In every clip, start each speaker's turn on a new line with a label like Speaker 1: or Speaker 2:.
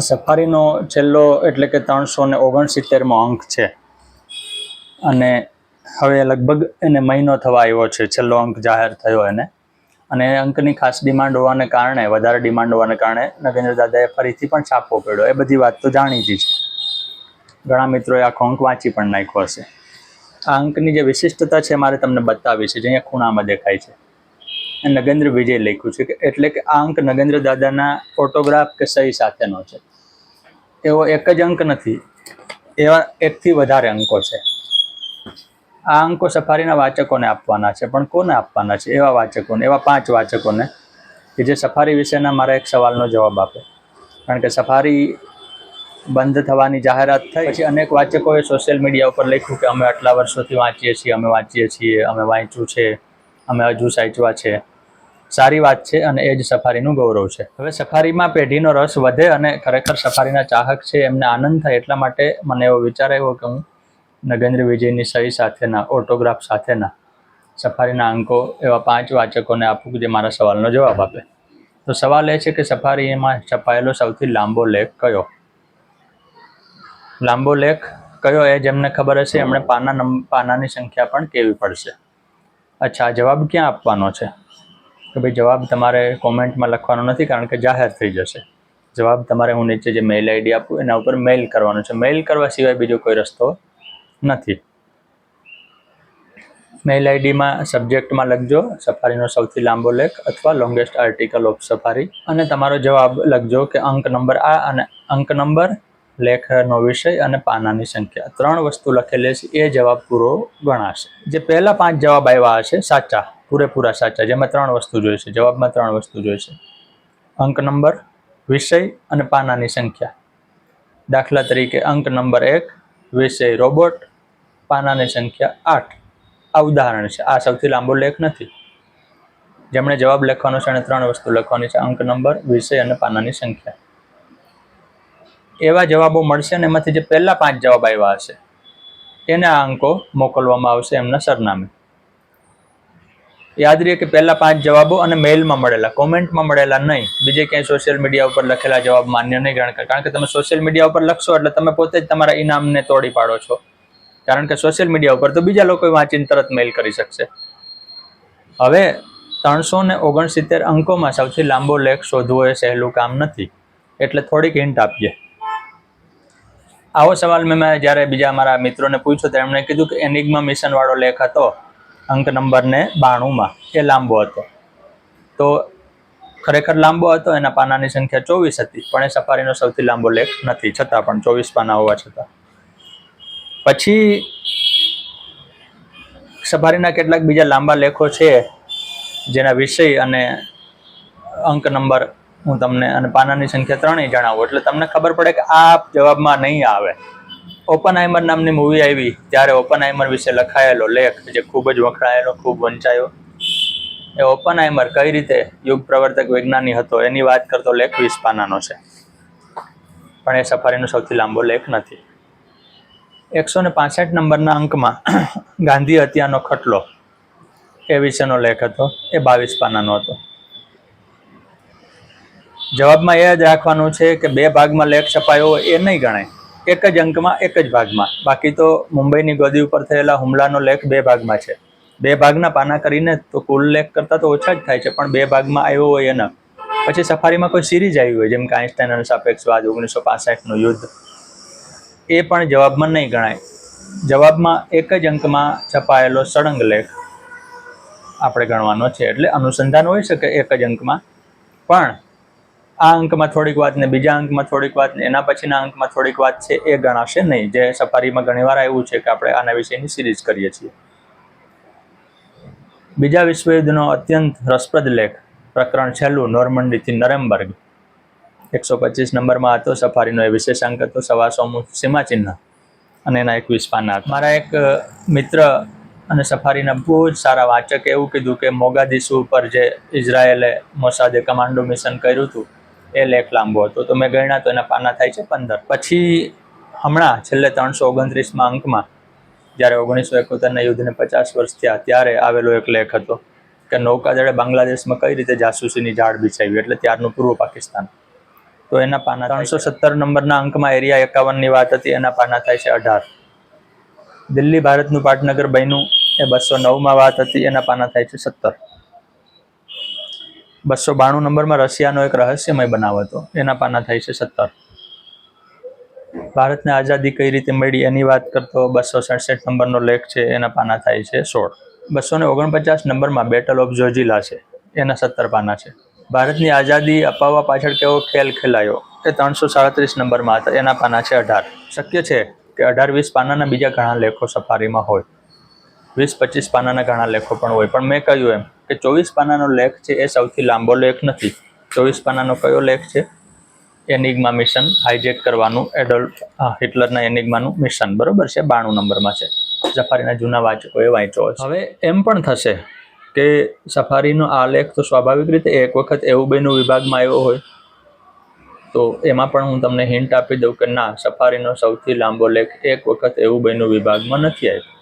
Speaker 1: સફારીનો છેલ્લો એટલે કે ત્રણસો ને ઓગણસિત્તેરમો અંક છે. અને હવે લગભગ એને મહિનો થવા આવ્યો છે. છેલ્લો અંક જાહેર થયો એને. અને એ અંકની ખાસ ડિમાન્ડ હોવાને કારણે, વધારે ડિમાન્ડ હોવાને કારણે નગેન્દ્ર દાદાએ ફરીથી પણ છાપવો પડ્યો. એ બધી વાત તો જાણીતી છે. ઘણા મિત્રોએ આખો અંક વાંચી પણ નાખ્યો હશે. આ અંકની જે વિશિષ્ટતા છે મારે તમને બતાવી છે, જે અહીંયા ખૂણામાં દેખાય છે. નગેન્દ્ર વિજય લખ્યું છે કે એટલે કે આ અંક નગેન્દ્ર દાદાના ફોટોગ્રાફ કે સહી સાથેનો છે. એવો એક જ અંક નથી, એવા એકથી વધારે અંકો છે. આ અંકો સફારીના વાચકોને આપવાના છે, પણ કોને આપવાના છે? એવા વાચકોને, એવા પાંચ વાચકોને કે જે સફારી વિશેના મારા એક સવાલનો જવાબ આપે. કારણ કે સફારી બંધ થવાની જાહેરાત થઈ, પછી અનેક વાચકોએ સોશિયલ મીડિયા ઉપર લખ્યું કે અમે આટલા વર્ષોથી વાંચીએ છીએ, અમે વાંચીએ છીએ, અમે વાંચ્યું છે, અમે હજુ સાચવા છે. સારી વાત છે અને એ જ સફારીનું ગૌરવ છે. હવે સફારીમાં પેઢીનો રસ વધે અને ખરેખર સફારીના ચાહક છે એમને આનંદ થાય એટલા માટે મને એવો વિચાર આવ્યો કે હું નગેન્દ્ર વિજયની સહી સાથેના, ઓટોગ્રાફ સાથેના સફારીના અંકો એવા પાંચ વાચકોને આપું જે મારા સવાલનો જવાબ આપે. તો સવાલ એ છે કે સફારીમાં છપાયેલો સૌથી લાંબો લેખ કયો? લાંબો લેખ કયો એ જેમને ખબર હશે એમણે પાના પાનાની સંખ્યા પણ કેવી પડશે? અચ્છા જવાબ ક્યાં આપવાનો છે? કે ભાઈ જવાબ તમારે કોમેન્ટમાં લખવાનો નથી કારણ કે જાહેર થઈ જશે. જવાબ તમારે હું નીચે જે મેઇલ આઈડી આપું એના ઉપર મેઇલ કરવાનો છે. મેઇલ કરવા સિવાય બીજો કોઈ રસ્તો નથી. મેઇલ આઈડીમાં સબ્જેક્ટમાં લખજો. સફારીનો સૌથી લાંબો લેખ અથવા લોંગેસ્ટ આર્ટિકલ ઓફ સફારી અને તમારો જવાબ લખજો કે અંક નંબર આ અને અંક નંબર લેખનો વિષય અને પાનાની સંખ્યા. ત્રણ વસ્તુ લખેલી છે એ જવાબ પૂરો ગણાશે. જે પહેલાં પાંચ જવાબ આવ્યા હશે, સાચા. પૂરેપૂરા સાચા જેમાં ત્રણ વસ્તુ જોઈશે જવાબમાં ત્રણ વસ્તુ જોઈશે અંક નંબર, વિષય અને પાનાની સંખ્યા. દાખલા તરીકે અંક નંબર એક, વિષય રોબોટ, પાનાની સંખ્યા આઠ. આ ઉદાહરણ છે. આ સૌથી લાંબો લેખ નથી. જેમણે જવાબ લખવાનો છે અને ત્રણ વસ્તુ લખવાની છે. અંક નંબર, વિષય અને પાનાની સંખ્યા. એવા જવાબો મળશે અને એમાંથી જે પહેલાં પાંચ જવાબ આવ્યા હશે, એને આ અંકો મોકલવામાં આવશે એમના સરનામે. યાદ રહે કે પહેલા પાંચ જવાબો અને મેઇલમાં મળેલા કોમેન્ટમાં મળેલા નહીં. બીજે ક્યાંય સોશિયલ મીડિયા ઉપર લખેલા જવાબ માન્ય નહીં ગણ કારણ કે તમે સોશિયલ મીડિયા ઉપર લખશો એટલે તમે પોતે જ તમારા ઇનામને તોડી પાડો છો. કારણ કે સોશિયલ મીડિયા ઉપર તો બીજા લોકો વાંચીને તરત મેઇલ કરી શકશે. હવે ત્રણસો ને ઓગણસિત્તેર અંકોમાં સૌથી લાંબો લેખ શોધવો એ સહેલું કામ નથી. એટલે થોડીક હિન્ટ આપીએ. આવો સવાલ મેં જ્યારે બીજા મારા મિત્રોને પૂછ્યો, તો એમણે કીધું કે એનિગ્મા મિશન વાળો લેખ હતો. અંક નંબર ને બાણુંમાં. એ લાંબો હતો. તો ખરેખર લાંબો હતો, એના પાનાની સંખ્યા ચોવીસ હતી, પણ એ સફારીનો સૌથી લાંબો લેખ નથી, છતાં પણ ચોવીસ પાના હોવા છતાં. પછી સફારીના કેટલાક બીજા લાંબા લેખો છે, જેના વિષય અને અંક નંબર હું તમને અને પાનાની સંખ્યા ત્રણેય જણાવું, એટલે તમને ખબર પડે કે આ જવાબમાં નહીં આવે. ઓપન આઈમર નામની મૂવી આવી, ત્યારે ઓપન આઈમર વિશે લખાયેલો લેખ જે ખૂબ જ વખણાયેલો, ખૂબ વંચાયો. એ ઓપન આઈમર કઈ રીતે યુગ પ્રવર્તક વિજ્ઞાની હતો, એની વાત કરતો લેખ વીસ પાનાનો છે. પણ એ સફારીનો સૌથી લાંબો લેખ નથી. એકસો ને પાસઠ નંબરના અંકમાં ગાંધી હત્યાનો ખટલો એ વિશેનો લેખ હતો, એ બાવીસ પાનાનો હતો. જવાબમાં એ જ રાખવાનું છે કે બે ભાગમાં લેખ છપાયો એ નહીં ગણાય. એક જ અંકમાં, એક જ ભાગમાં. બાકી તો મુંબઈની ગોદી ઉપર થયેલા હુમલાનો લેખ બે ભાગમાં છે. બે ભાગના પાના કરીને તો કુલ લેખ કરતાં તો ઓછા જ થાય છે, પણ બે ભાગમાં આવ્યો હોય એના. પછી સફારીમાં કોઈ સિરીઝ આવી હોય, જેમ કે આઈન્સ્ટાઈન અને સાપેક્ષવાદ ઓગણીસો પાસઠનું યુદ્ધ. એ પણ જવાબમાં નહીં ગણાય. જવાબમાં એક જ અંકમાં છપાયેલો સળંગ લેખ આપણે ગણવાનો છે, એટલે અનુસંધાન હોઈ શકે એક જ અંકમાં. પણ આ અંકમાં થોડીક વાત ને બીજા અંકમાં થોડીક વાત ને એના પછીના અંકમાં થોડીક વાત છે એ ગણાશે નહીં. જે સફારીમાં ઘણીવાર એવું છે કે આપણે આના વિશેની સિરીઝ કરીએ છીએ. બીજા વિશ્વયુદ્ધનો અત્યંત રસપ્રદ લેખ, પ્રકરણ છેલ્લું, નોર્મંડીથી નરેમબર્ગ. એકસો પચીસ નંબરમાં હતો સફારીનો, એ વિશેષાંક હતો સવાસોમું સીમાચિહ્ન અને એના એકવીસ પાના હતા. મારા એક મિત્ર અને સફારીના બહુ જ સારા વાચકે એવું કીધું કે મોગાદિસુ ઉપર જે ઇઝરાયેલે મોસાદે કમાન્ડો મિશન કર્યું હતું એ લેખ લાંબો હતો. તો મેં ગણ્યા તો એના પાના થાય છે પંદર. પછી હમણાં, છેલ્લે ત્રણસો ઓગણત્રીસમાં અંકમાં, જ્યારે ઓગણીસો એકોતેરના યુદ્ધને પચાસ વર્ષ થયા, ત્યારે આવેલો એક લેખ હતો કે નૌકાદળે બાંગ્લાદેશમાં કઈ રીતે જાસૂસીની જાળ બિછાવી, એટલે ત્યારનું પૂર્વ પાકિસ્તાન. તો એના પાના ત્રણસો સત્તર નંબરના અંકમાં એરિયા એકાવનની વાત હતી, એના પાના થાય છે અઢાર. દિલ્હી, ભારતનું પાટનગર બન્યું એ બસો નવમાં વાત હતી, એના પાના થાય છે સત્તર. બસો બાણું નંબરમાં રશિયાનો એક રહસ્યમય બનાવ હતો. એના પાના થાય છે સત્તર. ભારતને આઝાદી કઈ રીતે મળી એની વાત કરતો બસો સડસઠ નંબરનો લેખ છે, એના પાના થાય છે સોળ. બસો ને ઓગણપચાસ નંબરમાં બેટલ ઓફ જોજીલા છે, એના સત્તર પાના છે. ભારતની આઝાદી અપાવવા પાછળ કેવો ખેલ ખેલાયો, એ ત્રણસો સાડત્રીસ નંબરમાં હતા, એના પાના છે અઢાર. શક્ય છે કે અઢાર વીસ પાનાના બીજા ઘણા લેખો સફારીમાં હોય. વીસ પચીસ પાનાના ઘણા લેખો પણ હોય, પણ મેં કહ્યું એમ કે ચોવીસ પાનાનો લેખ છે એ સૌથી લાંબો લેખ નથી. ચોવીસ પાનાનો કયો લેખ છે? એનિગ્મા મિશન હાઇજેક કરવાનું, એડોલ્ફ હિટલરના એનિગ્માનું મિશન. બરોબર છે? બાણું નંબરમાં છે. સફારીના જૂના વાચકોએ વાંચ્યો હશે. હવે એમ પણ થશે કે સફારીનો આ લેખ તો સ્વાભાવિક રીતે એક વખત એવું બેનો વિભાગમાં આવ્યો હોય, તો એમાં પણ હું તમને હિન્ટ આપી દઉં કે ના, સફારીનો સૌથી લાંબો લેખ એક વખત એવું બેનો વિભાગમાં નથી આવ્યો.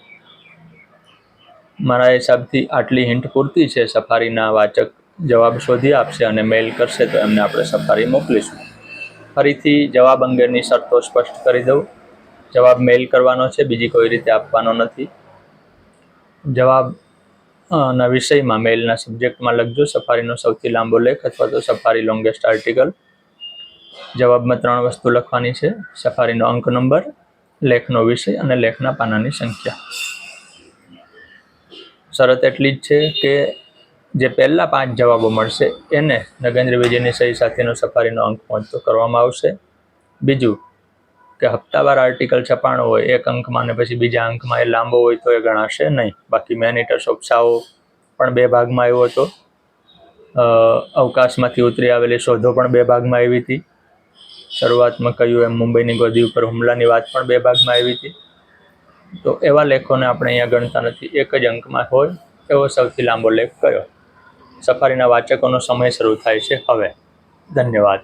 Speaker 1: મારા હિસાબથી આટલી હિન્ટ પૂરતી છે. સફારીના વાચક જવાબ શોધી આપશે અને મેઇલ કરશે તો એમને આપણે સફારી મોકલીશું. ફરીથી જવાબ અંગેની શરતો સ્પષ્ટ કરી દઉં. જવાબ મેઇલ કરવાનો છે, બીજી કોઈ રીતે આપવાનો નથી. જવાબ ના વિષયમાં મેઇલના સબ્જેક્ટમાં લખજો. સફારીનો સૌથી લાંબો લેખ અથવા તો સફારી લોંગેસ્ટ આર્ટિકલ જવાબમાં ત્રણ વસ્તુ લખવાની છે. સફારીનો અંક નંબર, લેખનો વિષય અને લેખના પાનાની સંખ્યા. શરત એટલી જ છે કે જે પહેલા પાંચ જવાબો મળશે એને નગેન્દ્ર વિજયની સહી સાથેનો સફારીનો અંક પહોંચતો કરવામાં આવશે. બીજું કે હપ્તાવાર આર્ટિકલ છપાણો હોય, એક અંકમાં ને પછી બીજા અંકમાં એ લાંબો હોય તો એ ગણાશે નહીં. બાકી ઓફ સાઓ પણ બે ભાગમાં આવ્યો હતો. અવકાશમાંથી ઉતરી આવેલી શોધો પણ બે ભાગમાં આવી હતી. શરૂઆતમાં કહ્યું એમ મુંબઈની ગોદી ઉપર હુમલાની વાત પણ બે ભાગમાં આવી હતી. તો એવા લેખોને આપણે અહીંયા ગણતા નથી. એક જ અંકમાં હોય એવો સૌથી લાંબો લેખ કયો? સફારીના વાચકોનો સમય શરૂ થાય છે હવે. ધન્યવાદ.